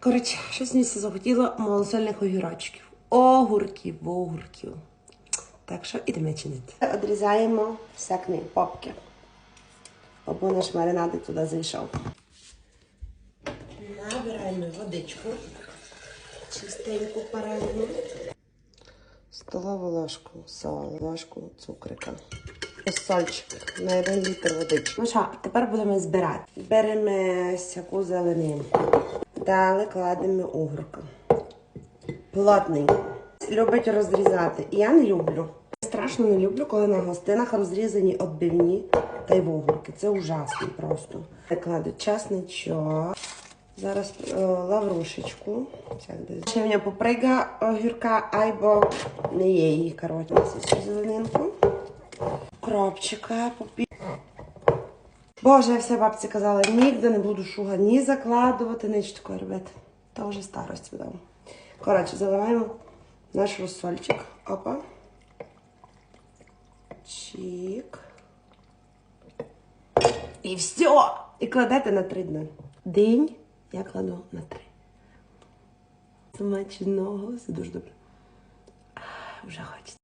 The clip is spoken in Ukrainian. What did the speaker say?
Коротше, щось мені все захотіло малосольних огірочків. Огурків, огурків. Так що ідемо чинити. Одрізаємо всякні попки. Або наш маринад туди зайшов. Набираємо водичку. Чистеньку паральну. Столову ложку солі, ложку цукрика. Сольчик на 1 літр водички. Ну що, тепер будемо збирати. Беремо всяку зеленинку. Далі кладемо огурка. Плотненько. Любить розрізати. Я не люблю. Страшно не люблю, коли на гостинах розрізані відбивні та й огурки. Це ужасно просто. Кладу часничок. Зараз е, лаврушечку. Ще в мене поприга огірка, або не є її, коротше, цю зеленинку. Кропчика. Боже, я все бабці казала, ніде не буду шуга ні закладувати, ні такого робити. То вже старость видав. Коротше, заливаємо наш розсольчик. Опа. Чик. І все! І кладете на три дні. День я кладу на три. Смачного, все дуже добре. Вже хочеться.